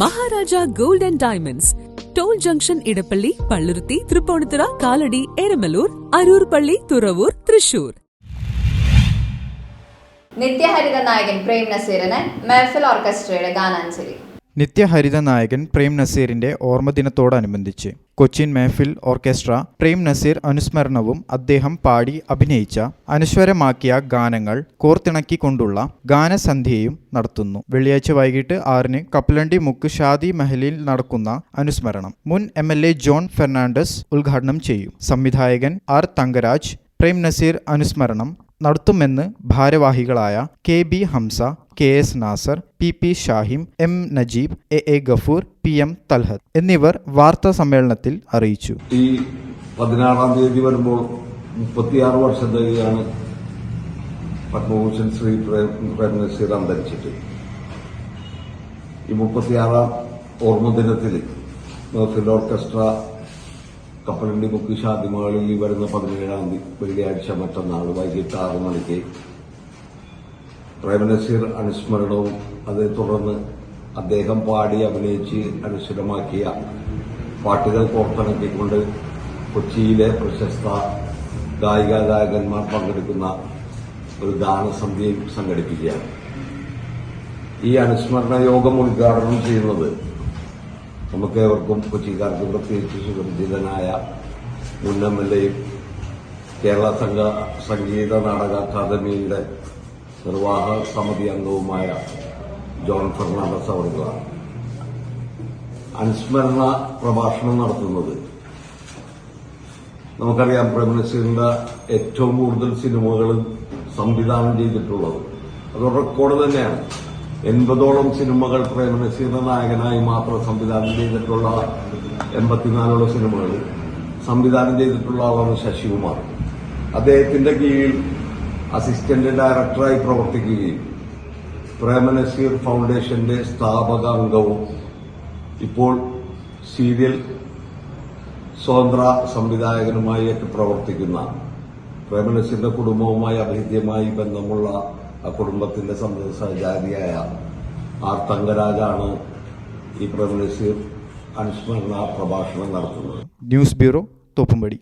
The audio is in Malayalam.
Maharaja gold and diamonds. Toll junction Edappally Palluruthy Tripunithura Kalady Eramalloor Aroor പള്ളി തുറവൂർ തൃശൂർ. നിത്യഹരിത നായകൻ പ്രേം നസീറിന് മെഹഫിൽ ഓർക്കസ്ട്രയുടെ ഗാനാഞ്ജലി. നിത്യഹരിത നായകൻ പ്രേം നസീറിന്റെ ഓർമ്മദിനത്തോടനുബന്ധിച്ച് കൊച്ചിൻ മെഹഫിൽ ഓർക്കസ്ട്ര പ്രേം നസീർ അനുസ്മരണവും അദ്ദേഹം പാടി അഭിനയിച്ച അനശ്വരമാക്കിയ ഗാനങ്ങൾ കോർത്തിണക്കിക്കൊണ്ടുള്ള ഗാനസന്ധ്യയും നടത്തുന്നു. വെള്ളിയാഴ്ച വൈകിട്ട് ആറിന് കപ്പലണ്ടി മുക്ക് ഷാദി മഹലിൽ നടക്കുന്ന അനുസ്മരണം മുൻ എ ജോൺ ഫെർണാണ്ടസ് ഉദ്ഘാടനം ചെയ്യും. സംവിധായകൻ ആർ തങ്കരാജ് പ്രേം നസീർ അനുസ്മരണം നടത്തുമെന്ന് ഭാരവാഹികളായ K B Hamza K S Nasar P P Shahim M Najeeb A A Gafoor P M Talhath എന്നിവർ വാർത്താ സമ്മേളനത്തിൽ അറിയിച്ചു. ഈ പതിനാറാം തീയതി വരുമ്പോൾ മുപ്പത്തിയാറ് വർഷം തികയാണ് പത്മഭൂഷൺ ശ്രീ പ്രേം പ്രേം നസീർ അന്തരിച്ചിട്ട്. ഈ മുപ്പത്തിയാറാം ഓർമ്മ ദിനത്തിൽ മെഹഫിൽ ഓർക്കസ്ട്ര കപ്പലണ്ടി ബുക്ക് ഷാദിമകളിൽ വരുന്ന പതിനേഴാം തീയതി വെള്ളിയാഴ്ച മറ്റന്നാൾ വൈകിട്ട് ആറ് മണിക്ക് പ്രേമനസീർ അനുസ്മരണവും അതേ തുടർന്ന് അദ്ദേഹം പാടി അഭിനയിച്ച് അനുസരമാക്കിയ പാട്ടുകൾ കോർത്തിണക്കിക്കൊണ്ട് കൊച്ചിയിലെ പ്രശസ്ത ഗായിക ഗായകന്മാർ പങ്കെടുക്കുന്ന ഒരു ഗാനസന്ധ്യയും സംഘടിപ്പിക്കുകയാണ്. ഈ അനുസ്മരണ യോഗം ഉദ്ഘാടനം ചെയ്യുന്നത് നമുക്ക് ഏവർക്കും കൊച്ചിക്കാർക്ക് പ്രത്യേകിച്ച് സുപരിചിതനായ മുൻ എം എൽ എയും കേരള സംഘ സംഗീത നാടക അക്കാദമിയുടെ നിർവാഹക സമിതി അംഗവുമായ ജോൺ ഫെർണാണ്ടസ് അവർക്കാണ്. അനുസ്മരണ പ്രഭാഷണം നടത്തുന്നത്. നമുക്കറിയാം പ്രേമനസീറിന്റെ ഏറ്റവും കൂടുതൽ സിനിമകളും സംവിധാനം ചെയ്തിട്ടുള്ളത്. അത് റെക്കോർഡ് തന്നെയാണ്. എൺപതോളം സിനിമകൾ പ്രേമനസീന നായകനായി മാത്രം സംവിധാനം ചെയ്തിട്ടുള്ള എൺപത്തിനാലോളം സിനിമകൾ സംവിധാനം ചെയ്തിട്ടുള്ള ആളാണ് ശശികുമാർ. അദ്ദേഹത്തിന്റെ കീഴിൽ അസിസ്റ്റന്റ് ഡയറക്ടറായി പ്രവർത്തിക്കുകയും പ്രേമനസീർ ഫൗണ്ടേഷന്റെ സ്ഥാപക അംഗവും ഇപ്പോൾ സീരിയൽ സ്വതന്ത്ര സംവിധായകനുമായി ഒക്കെ പ്രവർത്തിക്കുന്ന പ്രേമനസീറിന്റെ കുടുംബവുമായി അഭേദ്യമായി ബന്ധമുള്ള ആ കുടുംബത്തിന്റെ സന്തത സഹചാരിയായ ആർ തങ്കരാജാണ് ഈ പ്രേമനസീർ അനുസ്മരണ പ്രഭാഷണം നടത്തുന്നത്. News bureau Thoppumpady.